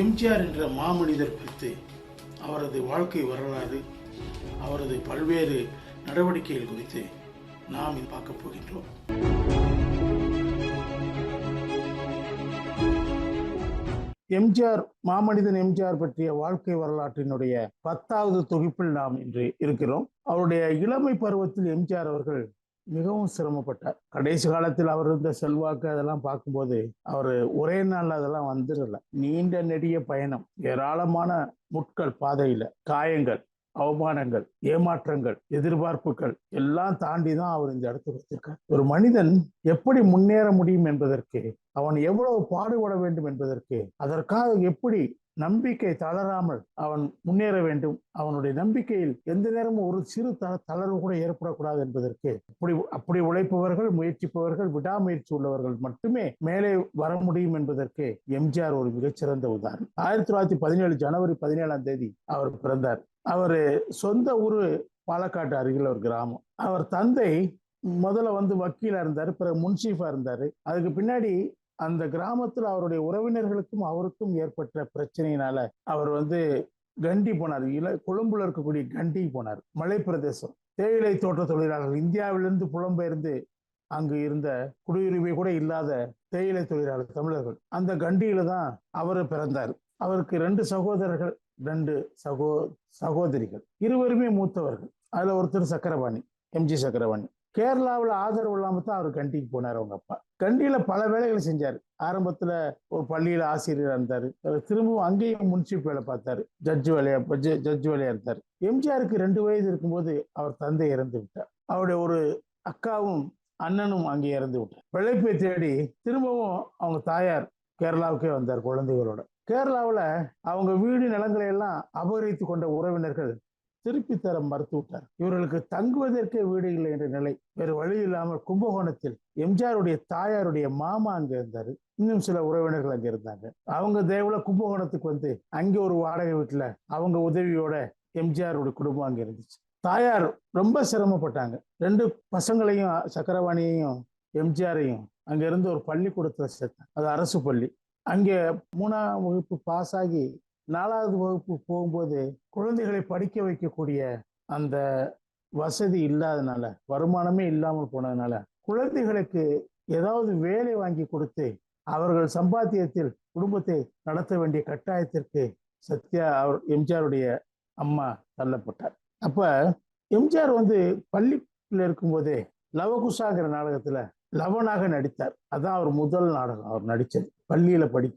எம்ஜிஆர் என்ற மாமனிதர் குறித்து அவரது வாழ்க்கை வரலாறு அவரது பல்வேறு நடவடிக்கைகள் குறித்து நாம் பார்க்க போகின்றோம். எம்ஜிஆர் மாமனிதன் எம்ஜிஆர் பற்றிய வாழ்க்கை வரலாற்றினுடைய பத்தாவது தொகுப்பில் நாம் இன்று இருக்கிறோம். அவருடைய இளமை பருவத்தில் எம்ஜிஆர் அவர்கள் மிகவும் சிரமப்பட்டார். கடைசி காலத்தில் அவர் இருந்த செல்வாக்கு அதெல்லாம் பார்க்கும்போது அவர் ஒரே நாள் அதெல்லாம் வந்துடல. நீண்ட நெடிய பயணம் ஏராளமான முட்கள் பாதையில காயங்கள் அவமானங்கள் ஏமாற்றங்கள் எதிர்பார்ப்புகள் எல்லாம் தாண்டி தான் அவர் இந்த இடத்துக்கு வச்சிருக்கார் ஒரு மனிதன் எப்படி முன்னேற முடியும் என்பதற்கு அவன் எவ்வளவு பாடுபட வேண்டும் என்பதற்கு அதற்காக எப்படி நம்பிக்கை தளராமல் அவன் முன்னேற வேண்டும். அவனுடைய நம்பிக்கையில் எந்த நேரமும் ஒரு சிறு த தளர்வு கூட ஏற்படக்கூடாது என்பதற்கு அப்படி அப்படி உழைப்பவர்கள் முயற்சிப்பவர்கள் விடாமுயற்சி உள்ளவர்கள் மட்டுமே மேலே வர முடியும் என்பதற்கு எம்ஜிஆர் ஒரு மிகச்சிறந்த உதாரணம். ஆயிரத்தி தொள்ளாயிரத்தி பதினேழு ஜனவரி பதினேழாம் தேதி அவர் பிறந்தார். அவர் சொந்த ஊரு பாலக்காட்டு அருகில் ஒரு கிராமம். அவர் தந்தை முதல்ல வந்து வக்கீலா இருந்தார் பிறகு முன்சீஃபா இருந்தார். அதுக்கு பின்னாடி அந்த கிராமத்தில் அவருடைய உறவினர்களுக்கும் அவருக்கும் ஏற்பட்ட பிரச்சனையினால அவர் வந்து கண்டி போனார். இல கொழும்புல இருக்கக்கூடிய கண்டி போனார். மலை பிரதேசம் தேயிலை தோட்ட தொழிலாளர்கள். இந்தியாவிலிருந்து புலம்பெயர்ந்து அங்கு இருந்த குடியுரிமை கூட இல்லாத தேயிலை தொழிலாளர் தமிழர்கள். அந்த கண்டியில தான் அவர் பிறந்தார். அவருக்கு ரெண்டு சகோதரர்கள் ரெண்டு சகோ சகோதரிகள். இருவருமே மூத்தவர்கள். அதுல ஒருத்தர் சக்கரபாணி எம்ஜி சக்கரபாணி. கேரளாவில் ஆதரவு இல்லாமல் தான் அவர் கண்டிக்கு போனார் அவங்க அப்பா. கண்டியில பல வேலைகளை செஞ்சாரு. ஆரம்பத்துல ஒரு பள்ளியில ஆசிரியராக இருந்தாரு. திரும்பவும் அங்கேயும் முன்சிப் வேலை பார்த்தார். ஜட்ஜு வேலையா ஜட்ஜு வேலையாக இருந்தார். எம்ஜிஆருக்கு ரெண்டு வயது இருக்கும்போது அவர் தந்தை இறந்து விட்டார். அவருடைய ஒரு அக்காவும் அண்ணனும் அங்கே இறந்து விட்டார். பிழைப்பை தேடி திரும்பவும் அவங்க தாயார் கேரளாவுக்கே வந்தார் குழந்தைகளோட. கேரளாவில் அவங்க வீடு நிலங்களை எல்லாம் அபகரித்து கொண்ட உறவினர்கள் திருப்பி தர மறுத்துவிட்டார். இவர்களுக்கு தங்குவதற்கே வீடு இல்லை என்ற நிலை. வேறு வழி இல்லாமல் கும்பகோணத்தில் எம்ஜிஆருடைய தாயாருடைய மாமா அங்க இருந்தாரு. இன்னும் சில உறவினர்கள் அங்க இருந்தாங்க. அவங்க தேவல கும்பகோணத்துக்கு வந்து அங்கே ஒரு வாடகை வீட்டுல அவங்க உதவியோட எம்ஜிஆருடைய குடும்பம் அங்க இருந்துச்சு. தாயார் ரொம்ப சிரமப்பட்டாங்க. ரெண்டு பசங்களையும் சக்கரவாணியையும் எம்ஜிஆரையும் அங்க இருந்து ஒரு பள்ளிக்கூடத்துல சேர்த்தாங்க. அது அரசு பள்ளி. அங்கே மூணாம் வகுப்பு பாஸ் ஆகி நாலாவது வகுப்பு போகும்போது குழந்தைகளை படிக்க வைக்கக்கூடிய அந்த வசதி இல்லாதனால வருமானமே இல்லாமல் போனதுனால குழந்தைகளுக்கு ஏதாவது வேலை வாங்கி கொடுத்து அவர்கள் சம்பாத்தியத்தில் குடும்பத்தை நடத்த வேண்டிய கட்டாயத்திற்கு சத்யா அவர் எம்ஜிஆருடைய அம்மா தள்ளப்பட்டார். அப்ப எம்ஜிஆர் வந்து பள்ளியில் இருக்கும்போதே லவகுசாங்கிற நாடகத்துல லவனாக நடித்தார். அதான் அவர் முதல் நாடகம் அவர் நடிச்சது பள்ளியில படி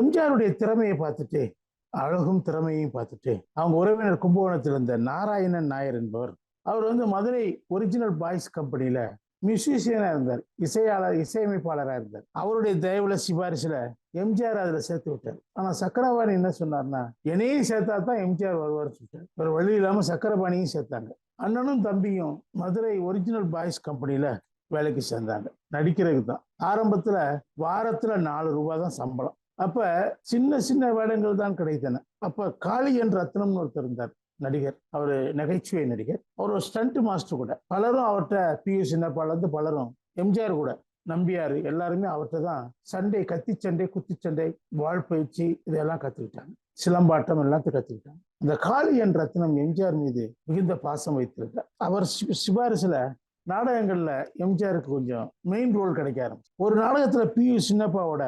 எம்ஜிஆருடைய திறமையை பார்த்துட்டு அழகும் திறமையும் பார்த்துட்டு அவங்க உறவினர் கும்பகோணத்தில் இருந்த நாராயணன் நாயர் என்பவர் அவர் வந்து மதுரை ஒரிஜினல் பாய்ஸ் கம்பெனியில மியூசிஷியனா இருந்தார் இசையாளர் இசையமைப்பாளராக இருந்தார். அவருடைய தயவுல சிபாரிசுல எம்ஜிஆர் அதுல சேர்த்து விட்டார். ஆனா சக்கரபாணி என்ன சொன்னார்னா என்னையும் சேர்த்தா தான் எம்ஜிஆர் வருவார் சொல்லிட்டார். ஒரு வழி இல்லாம சக்கரபாணியும் சேர்த்தாங்க. அண்ணனும் தம்பியும் மதுரை ஒரிஜினல் பாய்ஸ் கம்பெனியில வேலைக்கு சேர்ந்தாங்க. நடிக்கிறதுக்கு தான் ஆரம்பத்துல வாரத்துல நாலு ரூபாய் தான் சம்பளம். அப்ப சின்ன சின்ன வேடங்கள் தான் கிடைத்தன. அப்ப காளியன் ரத்னம்னு ஒருத்தர் இருந்தார் நடிகர். அவர் நகைச்சுவை நடிகர். அவர் ஒரு ஸ்டண்ட் மாஸ்டர் கூட. பலரும் அவர்கிட்ட பி யு சின்னப்பாலேருந்து பலரும் எம்ஜிஆர் கூட நம்பியார் எல்லாருமே அவர்கிட்ட தான் சண்டை கத்தி சண்டை குத்தி சண்டை வாழ்பயிற்சி இதெல்லாம் கத்துக்கிட்டாங்க. சிலம்பாட்டம் எல்லாத்தையும் கத்துக்கிட்டாங்க. இந்த காளியன் ரத்னம் எம்ஜிஆர் மீது மிகுந்த பாசம் வைத்திருக்கார் அவர் சிபாரிசுல நாடகங்கள்ல எம்ஜிஆருக்கு கொஞ்சம் மெயின் ரோல் கிடைக்க ஆரம்பிச்சு ஒரு நாடகத்துல பி யு சின்னப்பாவோட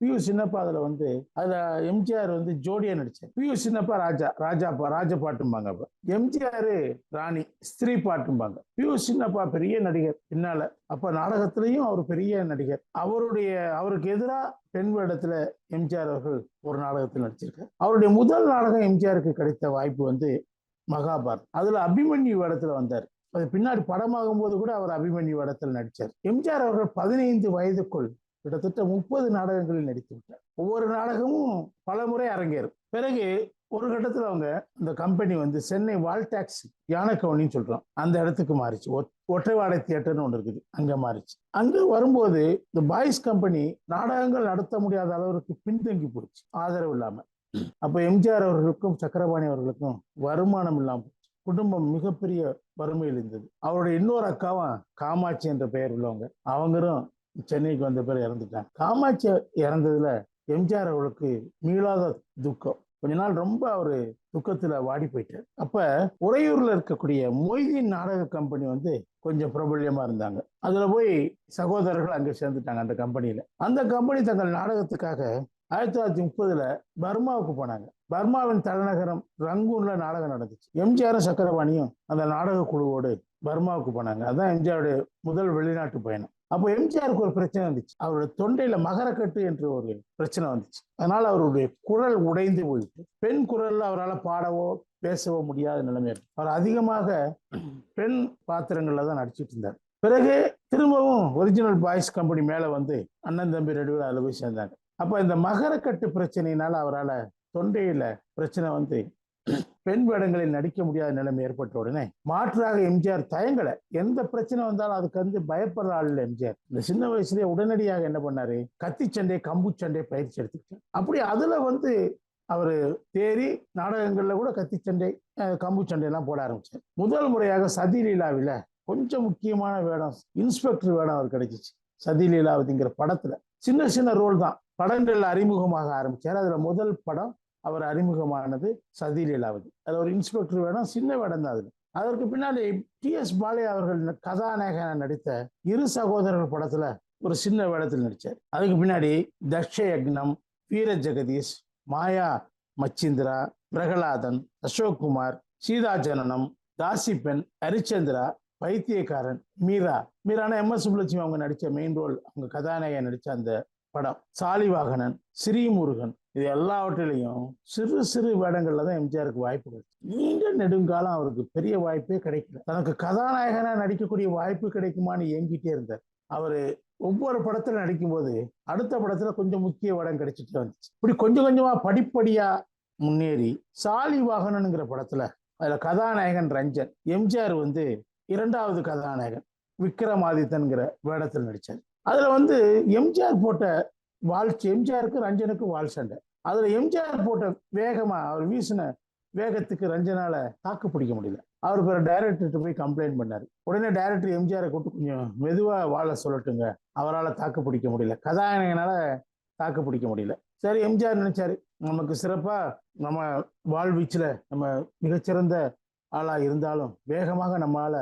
பியூ சின்னப்பா அதுல வந்து அதுல எம்ஜிஆர் வந்து ஜோடியா நடிச்சார். பியூ சின்னப்பா ராஜா ராஜா ராஜ பாட்டும்பாங்க அப்ப. எம்ஜிஆர் ராணி ஸ்திரீ பாட்டும்பாங்க. பியூ சின்னப்பா பெரிய நடிகர் பின்னால. அப்ப நாடகத்திலையும் அவர் பெரிய நடிகர். அவருடைய அவருக்கு எதிராக பெண் வேடத்துல எம்ஜிஆர் அவர்கள் ஒரு நாடகத்தில் நடிச்சிருக்கார். அவருடைய முதல் நாடகம் எம்ஜிஆருக்கு கிடைத்த வாய்ப்பு வந்து மகாபாரத் அதுல அபிமன்யு வேடத்துல வந்தார். அது பின்னாடி படமாகும் போது கூட அவர் அபிமன்யு வேடத்தில் நடிச்சார். எம்ஜிஆர் அவர்கள் பதினைந்து வயதுக்குள் கிட்டத்தட்ட முப்பது நாடகங்களில் நடித்து விட்டார் ஒவ்வொரு நாடகமும் பல முறை அரங்கேறும். பிறகு ஒரு கட்டத்தில் அவங்க இந்த கம்பெனி வந்து சென்னை வால் டாக்ஸி யானக்கவனின்னு சொல்றோம். அந்த இடத்துக்கு மாறிச்சு. ஒற்றைவாடை தியேட்டர்னு ஒன்று இருக்குது. அங்கே மாறிச்சு. அங்கே வரும்போது இந்த பாய்ஸ் கம்பெனி நாடகங்கள் நடத்த முடியாத அளவிற்கு பின்தங்கி போச்சு. ஆதரவு இல்லாமல் அப்போ எம்ஜிஆர் அவர்களுக்கும் சக்கரபாணி அவர்களுக்கும் வருமானம் இல்லாமல் குடும்பம் மிகப்பெரிய வறுமையில் இருந்தது அவருடைய இன்னொரு அக்காவும் காமாட்சி என்ற பெயர் உள்ளவங்க. அவங்களும் சென்னைக்கு வந்த பேர் இறந்துட்டாங்க காமாட்சி இறந்ததுல எம்ஜிஆர் அவளுக்கு மீளாத துக்கம். கொஞ்ச நாள் ரொம்ப அவரு துக்கத்துல வாடி போயிட்டார். அப்ப உறையூர்ல இருக்கக்கூடிய மொய்தீன் நாடக கம்பெனி வந்து கொஞ்சம் பிரபல்யமா இருந்தாங்க. அதுல போய் சகோதரர்கள் அங்க சேர்ந்துட்டாங்க அந்த கம்பெனியில. அந்த கம்பெனி தங்கள் நாடகத்துக்காக ஆயிரத்தி தொள்ளாயிரத்தி முப்பதுல பர்மாவுக்கு போனாங்க. பர்மாவின் தலைநகரம் ரங்கூன்ல நாடகம் நடந்துச்சு. எம்ஜிஆரும் சக்கரபாணியும் அந்த நாடக குழுவோடு பர்மாவுக்கு போனாங்க. அதான் எம்ஜிஆருடைய முதல் வெளிநாட்டு பயணம். அப்போ எம்ஜிஆருக்கு ஒரு பிரச்சனை வந்துச்சு. அவருடைய தொண்டையில மகரக்கட்டு என்று ஒரு பிரச்சனை வந்துச்சு. அதனால அவருடைய குரல் உடைந்து போயிட்டு பெண் குரல்ல அவரால் பாடவோ பேசவோ முடியாத நிலைமை அவர் அதிகமாக பெண் பாத்திரங்கள்ல தான் நடிச்சிட்டு இருந்தார். பிறகு திரும்பவும் ஒரிஜினல் பாய்ஸ் கம்பெனி மேல வந்து அண்ணன் தம்பி ரெண்டு அதில் போய் சேர்ந்தாங்க. அப்ப இந்த மகரக்கட்டு பிரச்சனையினால அவரால் தொண்டையில பிரச்சனை வந்து பெண் வேடங்களில் நடிக்க முடியாத நிலைமை ஏற்பட்ட உடனே மாற்றாக எம்ஜிஆர் தயங்கல. எந்த பிரச்சனை வந்தாலும் அதுக்கு வந்து பயப்படுற ஆள் இல்லை எம்ஜிஆர். இந்த சின்ன வயசுலயே உடனடியாக என்ன பண்ணாரு? கத்தி சண்டை கம்பு சண்டை பயிற்சி எடுத்துக்கிட்டார். அப்படி அதுல வந்து அவர் தேறி நாடகங்கள்ல கூட கத்தி சண்டை கம்பு சண்டை எல்லாம் போட ஆரம்பிச்சார். முதல் முறையாக சதி லீலாவில் கொஞ்சம் முக்கியமான வேடம் இன்ஸ்பெக்டர் வேடம் அவர் கிடைச்சிச்சு. சதி லீலாவதிங்கிற படத்துல. சின்ன சின்ன ரோல் தான். படங்கள்ல அறிமுகமாக ஆரம்பிச்சார். அதுல முதல் படம் அவர் அறிமுகமானது சதி லீலாவதி அது ஒரு இன்ஸ்பெக்டர் வேடம் சின்ன வேடம் தான் அது. அதற்கு பின்னாடி டி எஸ் பாலே அவர்கள் கதாநாயகன நடித்த இரு சகோதரர்கள் படத்துல ஒரு சின்ன வேடத்தில் நடித்தார் அதுக்கு பின்னாடி தக்ஷ யக்னம் வீர ஜெகதீஷ் மாயா மச்சிந்திரா பிரகலாதன் அசோக் குமார் சீதா ஜனனம் தாசி பெண் ஹரிச்சந்திரா பைத்தியக்காரன் மீரா. மீரானா எம் எஸ் சுப்புலட்சுமி அவங்க நடித்த மெயின் ரோல் அவங்க கதாநாயகன் நடித்த அந்த படம். சாலிவாகனன் ஸ்ரீமுருகன் இது எல்லாவற்றிலையும் சிறு சிறு வேடங்கள்ல தான் எம்ஜிஆருக்கு வாய்ப்பு கிடைச்சு நீண்ட நெடுங்காலம் அவருக்கு பெரிய வாய்ப்பே கிடைக்கல. தனக்கு கதாநாயகனா நடிக்கக்கூடிய வாய்ப்பு கிடைக்குமான்னு ஏங்கிட்டே இருந்தார். அவரு ஒவ்வொரு படத்துல நடிக்கும்போது அடுத்த படத்துல கொஞ்சம் முக்கிய வேடம் கிடைச்சிட்டே வந்துச்சு. இப்படி கொஞ்சம் கொஞ்சமா படிப்படியா முன்னேறி சாலி வாகனனுங்கிற படத்துல அதுல கதாநாயகன் ரஞ்சன் எம்ஜிஆர் வந்து இரண்டாவது கதாநாயகன் விக்ரமாதித்தன்கிற வேடத்தில் நடிச்சார். அதுல வந்து எம்ஜிஆர் போட்ட வாழ்ச்சி எம்ஜிஆருக்கு ரஞ்சனுக்கு வால் சண்டை. அதுல எம்ஜிஆர் போட்ட வேகமா அவர் வீசின வேகத்துக்கு ரஞ்சனால தாக்கு பிடிக்க முடியல. அவர் பிற டைரக்டர்கிட்ட போய் கம்ப்ளைண்ட் பண்ணாரு. உடனே டைரக்டர் எம்ஜிஆரை கூட்டு கொஞ்சம் மெதுவா வாழ சொல்லட்டுங்க. அவரால் தாக்கு பிடிக்க முடியல. கதாநாயகனால தாக்கு பிடிக்க முடியல. சரி எம்ஜிஆர் நினைச்சாரு நமக்கு சிறப்பா நம்ம வாழ்வீச்சுல நம்ம மிகச்சிறந்த ஆளா இருந்தாலும் வேகமாக நம்மளால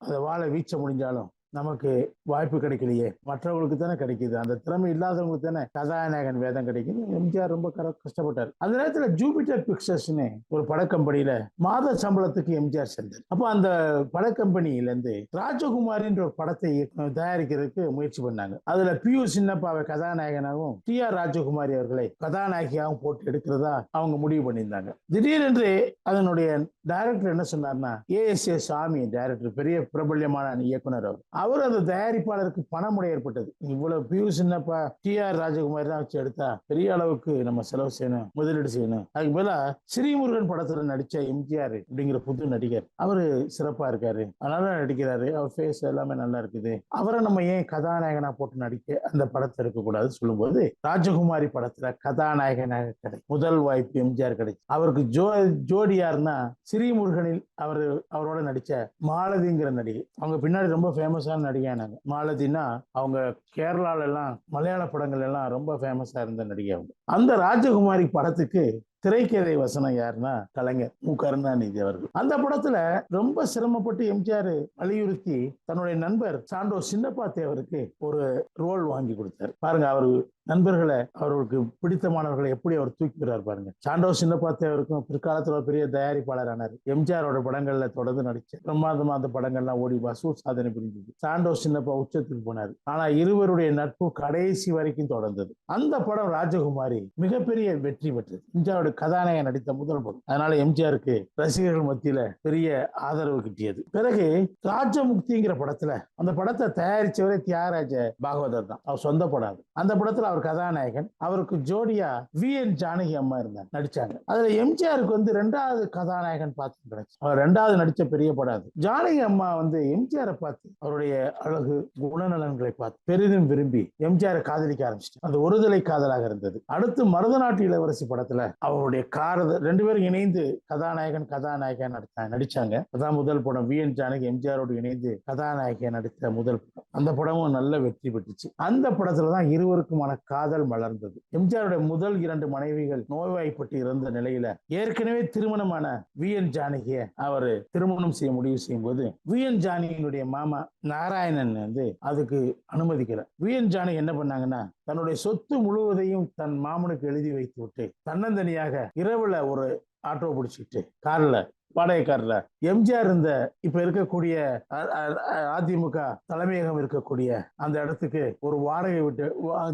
அதை வாழ வீச்ச முடிஞ்சாலும் நமக்கு வாய்ப்பு கிடைக்கலையே. மற்றவங்களுக்கு தானே கிடைக்குது. அந்த திறமை இல்லாதவங்களுக்கு தானே கதாநாயகன் வேதம் கிடைக்குது. எம்ஜிஆர் ரொம்ப கர- கஷ்டப்பட்டார். அந்த நேரத்துல ஜூபிட்டர் பிக்சர்ஸ்னு ஒரு படக்கம்பெனியில மாத சம்பளத்துக்கு எம்ஜிஆர் சென்றார் அப்போ அந்த படக்கம்பெனியிலேருந்து ராஜகுமாரின்ற ஒரு படத்தை தயாரிக்கிறதுக்கு முயற்சி பண்ணாங்க. அதுல பியூ சின்னப்பாவை கதாநாயகனாகவும் டி ஆர் ராஜகுமாரி அவர்களை கதாநாயகியாகவும் போட்டு எடுக்கிறதா அவங்க முடிவு பண்ணியிருந்தாங்க. திடீரென்று அதனுடைய டைரக்டர் என்ன சொன்னார்னா ஏ எஸ் ஏ சாமி டைரக்டர் பெரிய பிரபல்யமான இயக்குனர் அவர். அவர் அந்த தயாரிப்பாளருக்கு பணமுடை ஏற்பட்டது இவ்வளவு பியூஸ் என்னப்பா டி ஆர் ராஜகுமாரி தான் வச்சு எடுத்தா பெரிய அளவுக்கு நம்ம செலவு செய்யணும் முதலீடு செய்யணும். அதுக்கு பதிலா ஸ்ரீமுருகன் படத்துல நடிச்ச எம்ஜிஆர் அப்படிங்கிற புது நடிகர் அவரு சிறப்பா இருக்காரு. அதனால நடிக்கிறாரு. அவர் ஃபேஸ் எல்லாமே நல்லா இருக்குது. அவரை நம்ம ஏன் கதாநாயகனா போட்டு நடிக்க அந்த படத்தை எடுக்கக்கூடாதுன்னு சொல்லும்போது ராஜகுமாரி படத்துல கதாநாயகனாக கிடை முதல் வாய்ப்பு எம்ஜிஆர் கிடைச்சு. அவருக்கு ஜோ ஜோடியார்னா ஸ்ரீமுருகனில் அவர் அவரோட நடிச்ச மாலதிங்கிற நடிகை. அவங்க பின்னாடி ரொம்ப ஃபேமஸ் ஃபேமஸான நடிகையானாங்க மாலதினா அவங்க கேரளால எல்லாம் மலையாள படங்கள் எல்லாம் ரொம்ப ஃபேமஸா இருந்த நடிகை அவங்க. அந்த ராஜகுமாரி படத்துக்கு திரைக்கதை வசனம் யாருன்னா கலைஞர் மு. கருணாநிதி அவர்கள். அந்த படத்துல ரொம்ப சிரமப்பட்டு எம்ஜிஆர் வலியுறுத்தி தன்னுடைய நண்பர் சாண்டோ சின்னப்பா தேவருக்கு ஒரு ரோல் வாங்கி கொடுத்தார். பாருங்க அவர் நண்பர்களை அவர்களுக்கு பிடித்தமானவர்களை எப்படி அவர் தூக்கிக்கிறார் பாருங்க. சாண்டோ சின்னப்பா தேவருக்கும் பிற்காலத்துல பெரிய தயாரிப்பாளர் ஆனார். எம்ஜிஆரோட படங்கள்ல தொடர்ந்து நடிச்சு பிரமாதமா அந்த படங்கள்லாம் ஓடி வசூல் சாதனை புரிஞ்சது. சாண்டோ சின்னப்பா உச்சத்துக்கு போனார். ஆனா இருவருடைய நட்பு கடைசி வரைக்கும் தொடர்ந்தது. அந்த படம் ராஜகுமாரி மிகப்பெரிய வெற்றி பெற்றது. எம்ஜிஆரோட கதாநாயகன் நடித்த முதல் படம் அதனால எம்ஜிஆருக்கு ரசிகர்கள் மத்தியில பெரிய ஆதரவு கிட்டியது. பிறகு ராஜமுக்திங்கிற படத்துல அந்த படத்தை தயாரிச்சவரே தியாகராஜ பாகவதர் தான். அவர் சொந்த படம் அந்த படத்துல அவர் கதாநாயகன் அவருக்கு ஜோடியா வி என் ஜானகி அம்மா இருந்தாங்க நடிச்சாங்க. அதுல எம்ஜிஆருக்கு வந்து ரெண்டாவது கதாநாயகன் பார்த்து கிடைச்சு அவர் ரெண்டாவது நடிச்ச பெரிய படம் அது. ஜானகி அம்மா வந்து எம்ஜிஆரை பார்த்து அவருடைய அழகு குணநலன்களை பார்த்து பெரிதும் விரும்பி எம்ஜிஆரை காதலிக்க ஆரம்பிச்சிட்டு அது ஒருதலை காதலாக இருந்தது. அடுத்து மருதநாட்டு இளவரசி படத்துல அவ அவருடைய காரத ரெண்டு பேரும் இணைந்து கதாநாயகன் கதாநாயகன் நடித்தாங்க நடிச்சாங்க. அதான் முதல் படம். வி. என். ஜானகி எம்ஜிஆரோடு இணைந்து கதாநாயகியா நடித்த முதல் படம். அந்த படமும் நல்ல வெற்றி பெற்றுச்சு. அந்த படத்துல தான் இருவருக்குமான காதல் மலர்ந்தது. எம்ஜிஆருடைய முதல் இரண்டு மனைவிகள் நோய்வாய்ப்பட்டு இருந்த நிலையில ஏற்கனவே திருமணமான வி. என். ஜானகிய அவர் திருமணம் செய்ய முடிவு செய்யும் போது வி. என். ஜானகியினுடைய மாமா நாராயணன் வந்து அதுக்கு அனுமதிக்கிறார் வி. என். ஜானகி என்ன பண்ணாங்கன்னா தன்னுடைய சொத்து முழுவதையும் தன் மாமனுக்கு எழுதி வைத்து விட்டு தன்னந்தனியாக இரவுல ஒரு ஆட்டோ பிடிச்சிக்கிட்டு கார்ல வாடகை எம்ஜிஆர் இந்த இப்ப இருக்கக்கூடிய அ- அதிமுக தலைமையகம் இருக்கக்கூடிய அந்த இடத்துக்கு ஒரு வாடகை விட்டு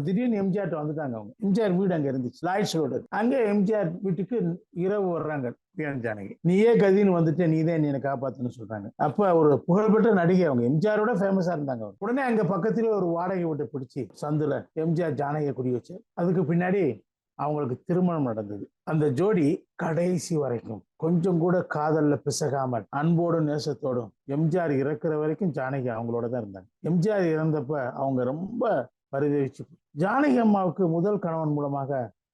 திடீர்னு எம்ஜிஆர் வந்துட்டாங்க அவங்க. எம்ஜிஆர் வீடு அங்க இருந்துச்சு லாய்ஸ் ரோடு. அங்க எம்ஜிஆர் வீட்டுக்கு இரவு வர்றாங்க பிஎன் ஜானகி. நீயே கதின்னு வந்துட்டு நீ தான் என்னை காப்பாத்துன்னு சொல்றாங்க. அப்ப ஒரு புகழ்பெற்ற நடிகை அவங்க. எம்ஜிஆரோட ஃபேமஸா இருந்தாங்க அவங்க. உடனே அங்க பக்கத்துல ஒரு வாடகை வீட்டை பிடிச்சி சந்துல எம்ஜிஆர் ஜானகியை குடி வச்சு அதுக்கு பின்னாடி அவங்களுக்கு திருமணம் நடந்தது. அந்த ஜோடி கடைசி வரைக்கும் கொஞ்சம் கூட காதல்ல பிசகாமல் அன்போடும் நேசத்தோடும் எம்ஜிஆர் இறக்குற வரைக்கும் ஜானகி அவங்களோட தான் இருந்தாங்க. எம்ஜிஆர் இறந்தப்ப அவங்க ரொம்ப பரிதவிச்சு ஜானகி அம்மாவுக்கு முதல் கணவன் மூலமாக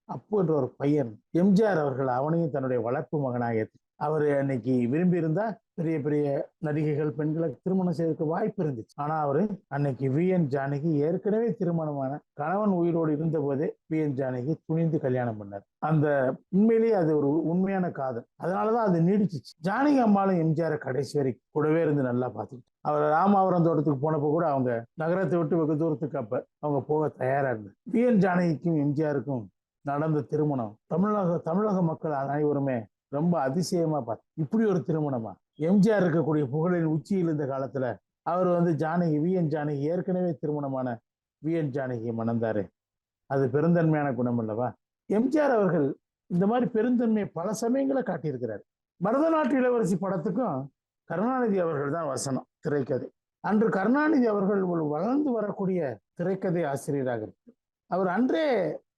அப்பு என்ற ஒரு பையன் எம்ஜிஆர் அவர்கள் அவனையும் தன்னுடைய வளர்ப்பு மகனாக ஏற்று அவர் அன்னைக்கு விரும்பி இருந்தா பெரிய பெரிய நடிகைகள் பெண்களை திருமணம் செய்வதற்கு வாய்ப்பு இருந்துச்சு. ஆனா அவரு அன்னைக்கு வி. என். ஜானகி ஏற்கனவே திருமணமான கணவன் உயிரோடு இருந்த போதே வி. என். ஜானகி துணிந்து கல்யாணம் பண்ணார். அந்த உண்மையிலேயே அது ஒரு உண்மையான காதல். அதனாலதான் அது நீடிச்சிச்சு. ஜானகி அம்மாளும் எம்ஜிஆரை கடைசி வரைக்கும் கூடவே இருந்து நல்லா பார்த்துக்கிட்டு அவர் ராமாவரம் தோட்டத்துக்கு போனப்போ கூட அவங்க நகரத்தை விட்டு வெகு தூரத்துக்கு அப்ப அவங்க போக தயாரா இருந்தார் வி. என். ஜானகிக்கும் எம்ஜிஆருக்கும் நடந்த திருமணம் தமிழக தமிழக மக்கள் அனைவருமே ரொம்ப அதிசயமா பார்த்து இப்படி ஒரு திருமணமா? எம்ஜிஆர் இருக்கக்கூடிய புகழின் உச்சியில் இருந்த காலத்துல அவர் வந்து ஜானகி வி. என். ஜானகி ஏற்கனவே திருமணமான வி. என். ஜானகியை மணந்தாரு. அது பெருந்தன்மையான குணம் அல்லவா எம்ஜிஆர் அவர்கள் இந்த மாதிரி பெருந்தன்மையை பல சமயங்களை காட்டியிருக்கிறார். பரதநாட்டு இளவரசி படத்துக்கும் கருணாநிதி அவர்கள் தான் வசனம் திரைக்கதை. அன்று கருணாநிதி அவர்கள் ஒரு வளர்ந்து வரக்கூடிய திரைக்கதை ஆசிரியராக இருக்கு அவர் அன்றே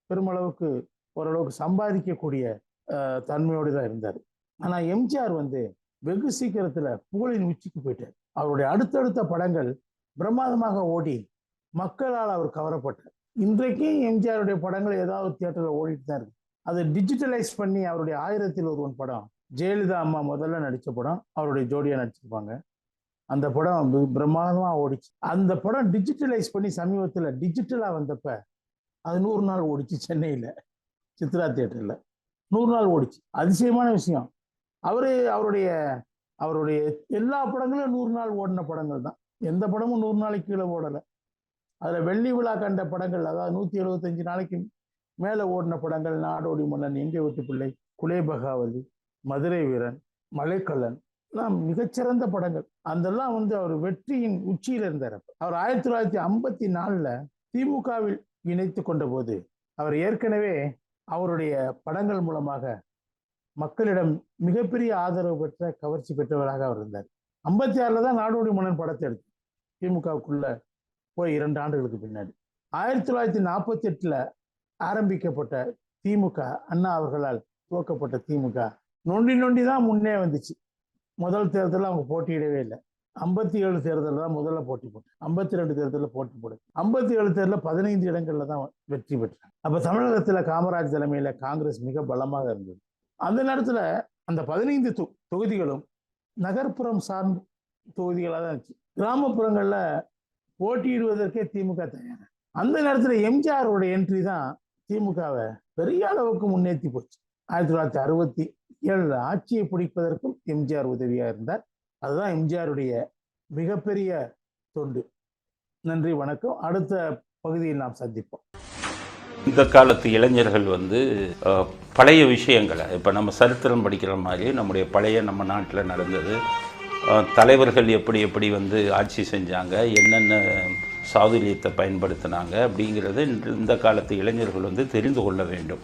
பெருமளவுக்கு ஓரளவுக்கு சம்பாதிக்கக்கூடிய தன்மையோடு தான் இருந்தார். ஆனால் எம்ஜிஆர் வந்து வெகு சீக்கிரத்தில் புகழின் உச்சிக்கு போயிட்டார். அவருடைய அடுத்தடுத்த படங்கள் பிரமாதமாக ஓடி மக்களால் அவர் கவரப்பட்டார். இன்றைக்கும் எம்ஜிஆருடைய படங்கள் ஏதாவது தியேட்டரில் ஓடிட்டு தான் இருக்கு. அதை டிஜிட்டலைஸ் பண்ணி அவருடைய ஆயிரத்தில் ஒருவன் படம் ஜெயலலிதா அம்மா முதல்ல நடித்த படம் அவருடைய ஜோடியாக நடிச்சிருப்பாங்க. அந்த படம் பி- ஓடிச்சு. அந்த படம் டிஜிட்டலைஸ் பண்ணி சமீபத்தில் டிஜிட்டலாக வந்தப்ப அது நூறு நாள் ஓடிச்சு சென்னையில் சித்ரா தியேட்டரில். நூறு நாள் ஓடிச்சு. அதிசயமான விஷயம். அவரு அவருடைய அவருடைய எல்லா படங்களும் நூறு நாள் ஓடின படங்கள் தான். எந்த படமும் நூறு நாளைக்கு கீழே ஓடலை. அதுல வெள்ளி விழா கண்ட படங்கள் அதாவது நூத்தி எழுபத்தஞ்சு நாளைக்கு மேல ஓடின படங்கள் நாடோடி மன்னன் எங்கே விட்டு பிள்ளை குலேபகாவதி மதுரை வீரன் மலைக்கல்லன் எல்லாம் மிகச்சிறந்த படங்கள். அதெல்லாம் வந்து அவர் வெற்றியின் உச்சியில இருந்தார் அவர் ஆயிரத்தி தொள்ளாயிரத்தி ஐம்பத்தி நாலில் திமுகவில் இணைத்து கொண்ட போது அவர் ஏற்கனவே அவருடைய படங்கள் மூலமாக மக்களிடம் மிகப்பெரிய ஆதரவு பெற்ற கவர்ச்சி பெற்றவராக அவர் இருந்தார். ஐம்பத்தி ஆறுல தான் நாடோடி மன்னன் படத்தை எடுத்து திமுகவுக்குள்ள போய் இரண்டு ஆண்டுகளுக்கு பின்னாடி. ஆயிரத்தி தொள்ளாயிரத்தி நாற்பத்தி எட்டில் ஆரம்பிக்கப்பட்ட திமுக அண்ணா அவர்களால் துவக்கப்பட்ட திமுக நொண்டி நொண்டி தான் முன்னே வந்துச்சு. முதல் தேர்தலில் அவங்க போட்டியிடவே இல்லை. ஐம்பத்தி ஏழு தேர்தலில் தான் முதல்ல போட்டி போட்டு ஐம்பத்தி ரெண்டு தேர்தலில் போட்டி போடு. ஐம்பத்தி ஏழு தேர்தலில் பதினைந்து இடங்கள்ல தான் வெற்றி பெற்றாங்க. அப்ப தமிழகத்துல காமராஜ் தலைமையில காங்கிரஸ் மிக பலமாக இருந்தது. அந்த நேரத்துல அந்த பதினைந்து தொ- தொகுதிகளும் நகர்ப்புறம் சார்ந்த தொகுதிகளாக தான் இருந்துச்சு. கிராமப்புறங்கள்ல போட்டியிடுவதற்கே திமுக தயார்? அந்த நேரத்துல எம்ஜிஆரோட என்ட்ரி தான் திமுகவை பெரிய அளவுக்கு முன்னேற்றி போச்சு. ஆயிரத்தி தொள்ளாயிரத்தி அறுபத்தி ஏழுல ஆட்சியை பிடிப்பதற்கும் எம்ஜிஆர் உதவியா இருந்தார். அதுதான் எம்ஜிஆருடைய மிகப்பெரிய தொண்டு. நன்றி வணக்கம். அடுத்த பகுதியில் நாம் சந்திப்போம். இந்த காலத்து இளைஞர்கள் வந்து பழைய விஷயங்களை இப்போ நம்ம சரித்திரம் படிக்கிற மாதிரி நம்முடைய பழைய நம்ம நாட்டில் நடந்தது. தலைவர்கள் எப்படி எப்படி வந்து ஆட்சி செஞ்சாங்க என்னென்ன சாதுரியத்தை பயன்படுத்தினாங்க அப்படிங்கிறத இந்த காலத்து இளைஞர்கள் வந்து தெரிந்து கொள்ள வேண்டும்.